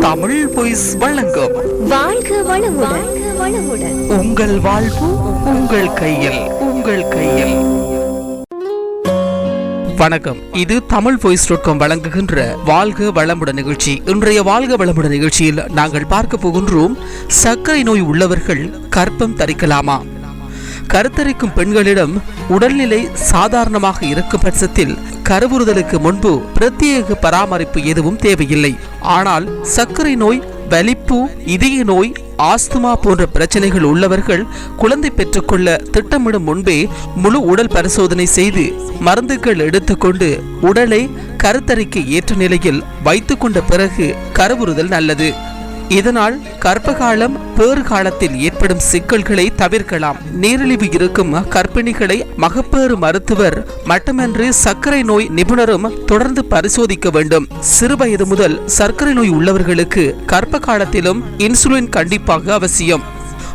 Tamil boys வழங்கும். வாழ்க வளமுடன். உங்கள் வாழ்வு உங்கள் கையில் உங்கள் கையில். வணக்கம். இது தமிழ் வாய்ஸ் டாட் வழங்குகின்ற வாழ்க வளமுடன் நிகழ்ச்சி. இன்றைய வாழ்க வளமுடன் நிகழ்ச்சியில் நாங்கள் பார்க்க போகின்றோம் சர்க்கரை நோய் உள்ளவர்கள் கற்பம் தரிக்கலாமா? கருத்தரிக்கும் பெண்களிடம் உடல்நிலை சாதாரணமாக இருக்கும் பட்சத்தில் கருவுறுதலுக்கு முன்பு பிரத்யேக பராமரிப்பு எதுவும் தேவையில்லை. ஆனால் சர்க்கரை நோய் வலிப்பு இதய நோய் ஆஸ்துமா போன்ற பிரச்சனைகள் உள்ளவர்கள் குழந்தை பெற்றுக்கொள்ள திட்டமிடும் முன்பே முழு உடல் பரிசோதனை செய்து மருந்துகள் எடுத்துக்கொண்டு உடலை கருத்தரிக்க ஏற்ற நிலையில் வைத்துக்கொண்ட பிறகு கருவுறுதல் நல்லது. இதனால் கர்ப்பகாலம் பேறு காலத்தில் ஏற்படும் சிக்கல்களை தவிர்க்கலாம். நீரிழிவு இருக்கும் கர்ப்பிணிகளை மகப்பேறு மருத்துவர் மட்டுமன்றி சர்க்கரை நோய் நிபுணரும் தொடர்ந்து பரிசோதிக்க வேண்டும். சிறுவயது முதல் சர்க்கரை நோய் உள்ளவர்களுக்கு கர்ப்ப காலத்திலும் இன்சுலின் கண்டிப்பாக அவசியம்.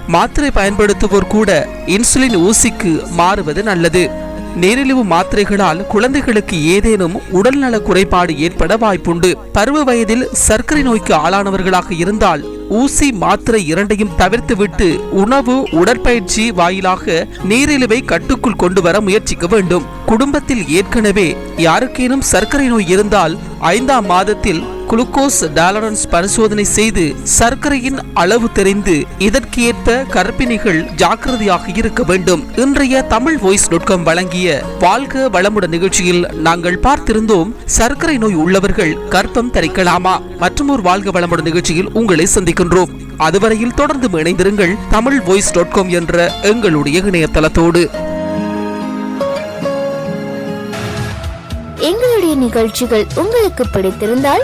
மாத்திரை பயன்படுத்துவோர் கூட இன்சுலின் ஊசிக்கு மாறுவது நல்லது. நீரிழிவு மாத்திரைகளால் குழந்தைகளுக்கு ஏதேனும் உடல்நல குறைபாடு ஏற்பட வாய்ப்புண்டு. பருவ வயதில் சர்க்கரை நோய்க்கு ஆளானவர்களாக இருந்தால் ஊசி மாத்திரை இரண்டையும் தவிர்த்துவிட்டு உணவு உடற்பயிற்சி வாயிலாக நீரிழிவை கட்டுக்குள் கொண்டு வர முயற்சிக்க வேண்டும். குடும்பத்தில் ஏற்கனவே யாருக்கேனும் சர்க்கரை நோய் இருந்தால் ஐந்தாம் மாதத்தில் குளுக்கோஸ் டாலரன்ஸ் பரிசோதனை செய்து சர்க்கரையின் அளவு தெரிந்து இதற்கேற்ப கர்ப்பிணிகள் ஜாக்கிரதையாக இருக்க வேண்டும். இன்றைய தமிழ் வாய்ஸ் நுட்கம் வழங்கிய வாழ்க வளமுடன் நிகழ்ச்சியில் நாங்கள் பார்த்திருந்தோம் சர்க்கரை நோய் உள்ளவர்கள் கர்ப்பம் தரிக்கலாமா? மற்றும் ஒரு வாழ்க வளமுடன் நிகழ்ச்சியில் உங்களை சந்திக்கின்றோம். அதுவரையில் தொடர்ந்து இணைந்திருங்கள் தமிழ் வாய்ஸ் டாட் காம் என்ற எங்களுடைய இணையதளத்தோடு. எங்களுடைய நிகழ்ச்சிகள் உங்களுக்கு பிடித்திருந்தால்